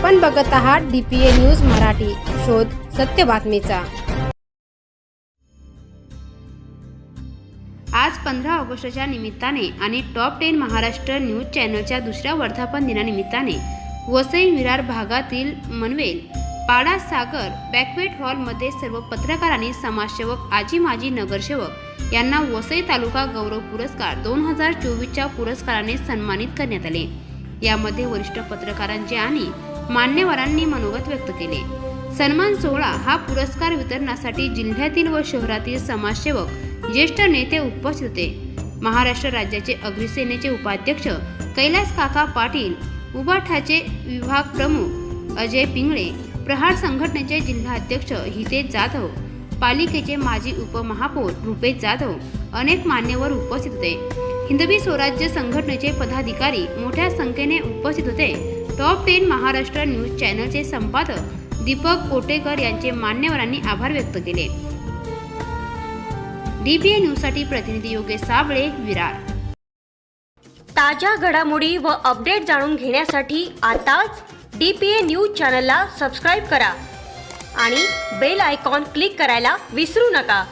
आपण बघत आहात डीपीए न्यूज मराठी. शोध सत्य बातमीचा. आज पंधरा ऑगस्टच्या निमित्ताने आणि टॉप टेन महाराष्ट्र न्यूज चॅनलच्या दुसऱ्या वर्धापन दिनानिमित्ताने वसई विरार भागातील मनवेल पाडा सागर बॅकवेट हॉलमध्ये सर्व पत्रकारांनी समाजसेवक आजी माजी नगरसेवक यांना वसई तालुका गौरव पुरस्कार दोन हजार चोवीसच्या पुरस्काराने सन्मानित करण्यात आले. यामध्ये वरिष्ठ पत्रकारांचे आणि मान्यवरांनी मनोगत व्यक्त केले. सन्मान सोहळा हा पुरस्कार वितरणासाठी जिल्ह्यातील व शहरातील समाजसेवक ज्येष्ठ नेते उपस्थित होते. महाराष्ट्र राज्याचे अग्निसेनेचे उपाध्यक्ष कैलास काका पाटील उबाठाचे विभाग प्रमुख अजय पिंगळे प्रहार संघटनेचे जिल्हाध्यक्ष हितेश जाधव पालिकेचे माजी उपमहापौर रुपेश जाधव अनेक मान्यवर उपस्थित होते. हिंदवी स्वराज्य संघटनेचे पदाधिकारी मोठ्या संख्येने उपस्थित होते. टॉप टेन महाराष्ट्र न्यूज चॅनलचे संपादक दीपक कोटेकर यांचे मान्यवरांनी आभार व्यक्त केले. डीबीए न्यूजसाठी प्रतिनिधी योगेश साबळे विरार. ताज्या घडामोडी व अपडेट जाणून घेण्यासाठी आताच डी पी ए न्यूज चॅनलला सबस्क्राईब करा आणि बेल आयकॉन क्लिक करायला विसरू नका.